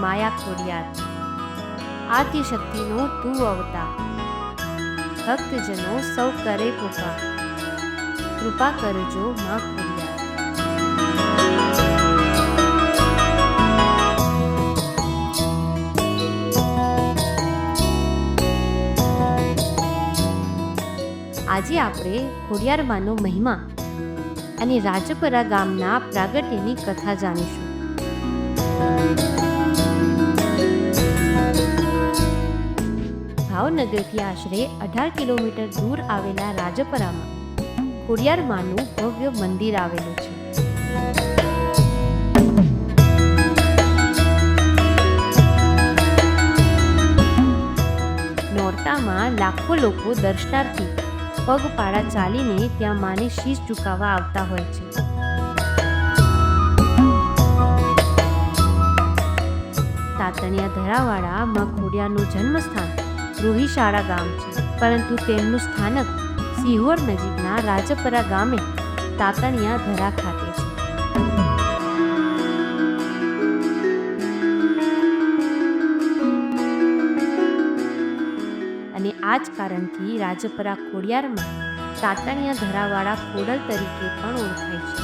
માયા ખોડિયાર. આદ્ય શક્તિનો તું અવતાર. ભક્તજનો સૌ કરે કૃપા. કૃપા કરજો માં ખોડિયાર. આજે આપણે ખોડિયારમાંનો મહિમા અને રાજપરા ગામના પ્રાગટ્યની કથા જાણીશું. ભાવનગરથી આશરે અઢાર કિલોમીટર દૂર આવેલા રાજપરામાં ખોડિયારમાંનું ભવ્ય મંદિર આવેલું છે. નોરતામાં લાખો લોકો દર્શનાર્થી પગપાળા ચાલીને ત્યાં માને શીશ ઝુકાવવા આવતા હોય છે. તાતણિયા ધરાવાળા મખોડિયાનું જન્મસ્થાન રોહિશાળા ગામ છે. પરંતુ તેમનું સ્થાનક સિહોર નજીકના રાજપરા ગામે તાતણિયા ધરા ખાતે છે. અને આ જ કારણથી રાજપરા ખોડિયારમાં તાતણિયા ધરાવાળા ખોડલ તરીકે પણ ઓળખાય છે.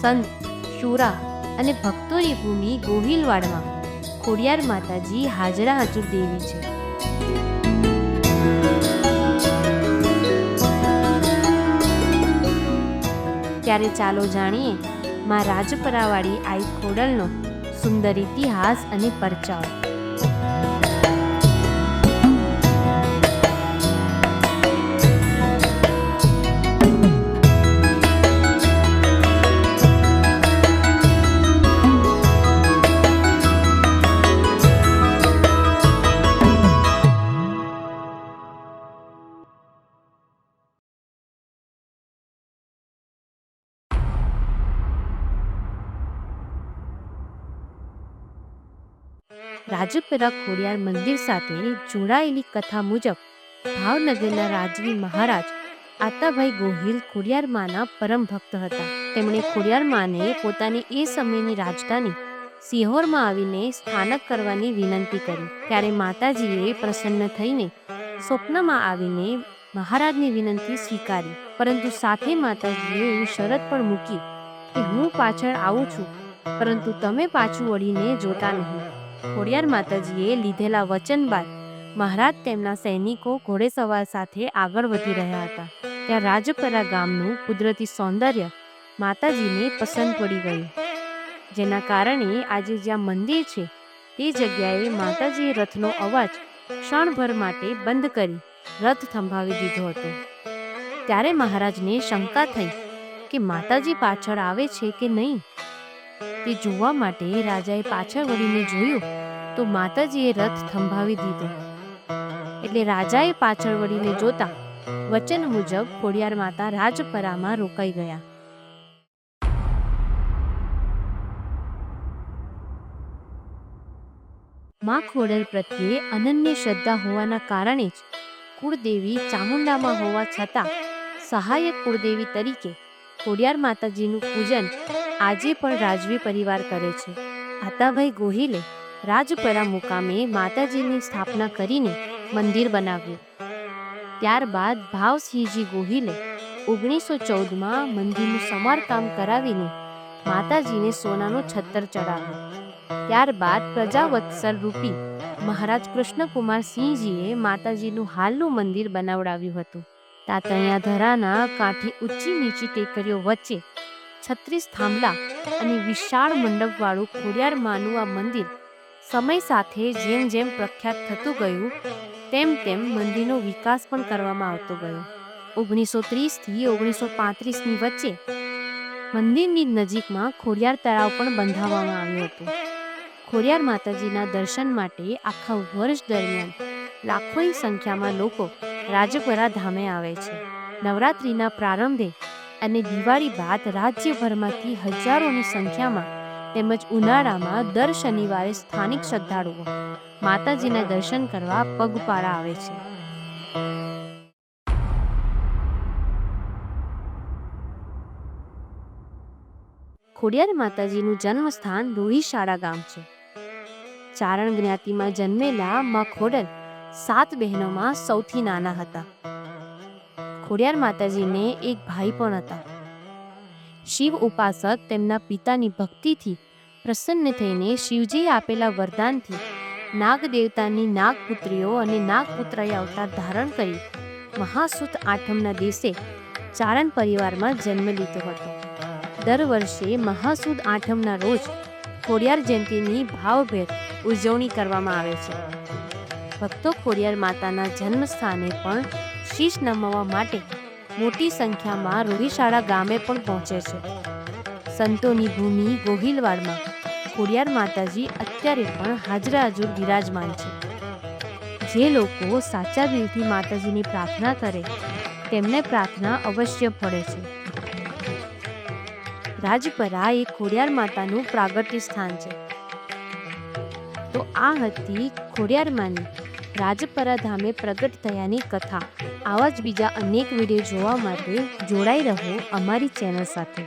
સંત, શુરા અને ભક્તોની ભૂમિ ગોહિલવાડમાં. ખોડિયાર માતાજી હાજરા હજુર દેવી છે. ત્યારે ચાલો જાણીએ માં રાજપરાવાળી આઈ ખોડલનો સુંદર ઇતિહાસ અને પરચાઓ રાજપરા ખોડિયાર મંદિર સાથે જોડાયેલી કથા મુજબ ભાવનગરના રાજવી મહારાજ આતાભાઈ ગોહિલ ખોડિયાર પરમ ભક્ત હતા. તેમણે ખોડિયાર માને પોતાની એ સમયની રાજધાની સિહોરમાં આવીને સ્થાનક કરવાની વિનંતી કરી. ત્યારે માતાજીએ પ્રસન્ન થઈને સ્વપ્નમાં આવીને મહારાજની વિનંતી સ્વીકારી. પરંતુ સાથે માતાજીએ એવી શરત પણ મૂકી કે હું પાછળ આવું છું, પરંતુ તમે પાછું વળીને જોતા નહીં. ખોડિયાર માતાજીએ લીધેલા વચન બાદ મહારાજ તેમના સૈનિકો ઘોડેસવાર સાથે આગળ વધી રહ્યા હતા. ત્યાં રાજપરા ગામનું કુદરતી સૌંદર્ય માતાજીને પસંદ પડી ગયું. જેના કારણે આજે જ્યાં મંદિર છે, તે જગ્યાએ માતાજીએ રથનો અવાજ ક્ષણભર માટે બંધ કરી રથ થંભાવી દીધો હતો. ત્યારે મહારાજને શંકા થઈ કે માતાજી પાછળ આવે છે કે નહીં? તે જોવા માટે રાજાએ પાછળ વળીને જોયું તો માતાજીએ રથ થંભાવી દીધો. એટલે રાજાએ પાછળ વળીને જોતા વચન મુજબ ખોડિયાર માતા રાજપરામાં રોકાઈ ગયા. માં ખોડલ પ્રત્યે અનન્ય શ્રદ્ધા હોવાના કારણે જ કુળદેવી ચામુંડામાં હોવા છતાં સહાયક કુળદેવી તરીકે ખોડિયાર માતાજીનું પૂજન આજે પણ રાજવી પરિવાર કરે છે. આતાભાઈ ગોહિલે રાજપરા મુકામે માતાજીની સ્થાપના કરીને મંદિર બનાવ્યું. ત્યારબાદ ભાવસિંહજી ગોહિલે ઓગણીસો ચૌદમાં મંદિરનું સમારકામ કરાવીને માતાજીને સોનાનો છત્તર ચડાવ્યો. ત્યારબાદ પ્રજાવત્સલ રૂપી મહારાજ કૃષ્ણકુમાર સિંહજીએ માતાજીનું હાલનું મંદિર બનાવડાવ્યું હતું. તાતણિયા ધરાના કાંઠે ઊંચી નીચી ટેકરીઓ વચ્ચે છત્રીસ થાંભલા અને વિશાળ મંડપવાળું ખોડિયાર આ મંદિર સમય સાથે જેમ જેમ પ્રખ્યાત થતું ગયું, તેમ તેમ મંદિરનો વિકાસ પણ કરવામાં આવતો ગયો. ઓગણીસો ત્રીસથી ઓગણીસો પાંત્રીસની વચ્ચે મંદિરની નજીકમાં ખોડિયાર તળાવ પણ બંધાવવામાં આવ્યું હતું. ખોડિયાર માતાજીના દર્શન માટે આખા વર્ષ દરમિયાન લાખોની સંખ્યામાં લોકો રાજપરા ધામે આવે છે. નવરાત્રિના પ્રારંભે અને દિવાળી બાદ રાજ્યભરમાંથી હજારોની સંખ્યામાં તેમજ ઉનાળામાં દર શનિવારે સ્થાનિક શ્રદ્ધાળુઓ માતાજીના દર્શન કરવા પગપાળા આવે છે. ખોડિયાર માતાજીનું જન્મસ્થાન રોહિશાળા ગામ છે. ચારણ જ્ઞાતિમાં જન્મેલા મા ખોડલ સાત બહેનોમાં સૌથી નાના હતા. ખોડિયાર માતાજીને એક ભાઈ પણ હતા. શિવ ઉપાસક તેમના પિતાની ભક્તિથી પ્રસન્ન થઈને શિવજીએ આપેલા વરદાનથી નાગ દેવતાની નાગપુત્રીઓ અને નાગપુત્રએ અવતાર ધારણ કરી મહાસુદ આઠમના દિવસે ચારણ પરિવારમાં જન્મ લીધો હતો. દર વર્ષે મહાસુદ આઠમના રોજ ખોડિયાર જયંતીની ભાવભેર ઉજવણી કરવામાં આવે છે. ભક્તો ખોડિયાર માતાના જન્મ સ્થાને પણ શીશ નમાવવા માટે મોટી સંખ્યામાં રોહિશાળા ગામે પણ પહોંચે છે. સંતોની ભૂમિ ગોહિલવાડમાં. ખોડિયાર માતાજી અત્યારે પણ હાજરા હજુર બિરાજમાન છે. જે લોકો સાચા દિલથી માતાજીની પ્રાર્થના કરે, તેમને પ્રાર્થના અવશ્ય ફળે છે. રાજપરા એ ખોડિયાર માતાનું પ્રાગટ્ય સ્થાન છે. તો આ હતી ખોડિયાર માની રાજપરા ધામે પ્રગટ થયાની કથા. આવા જ બીજા અનેક વીડિયો જોવા માટે જોડાઈ રહો અમારી ચેનલ સાથે.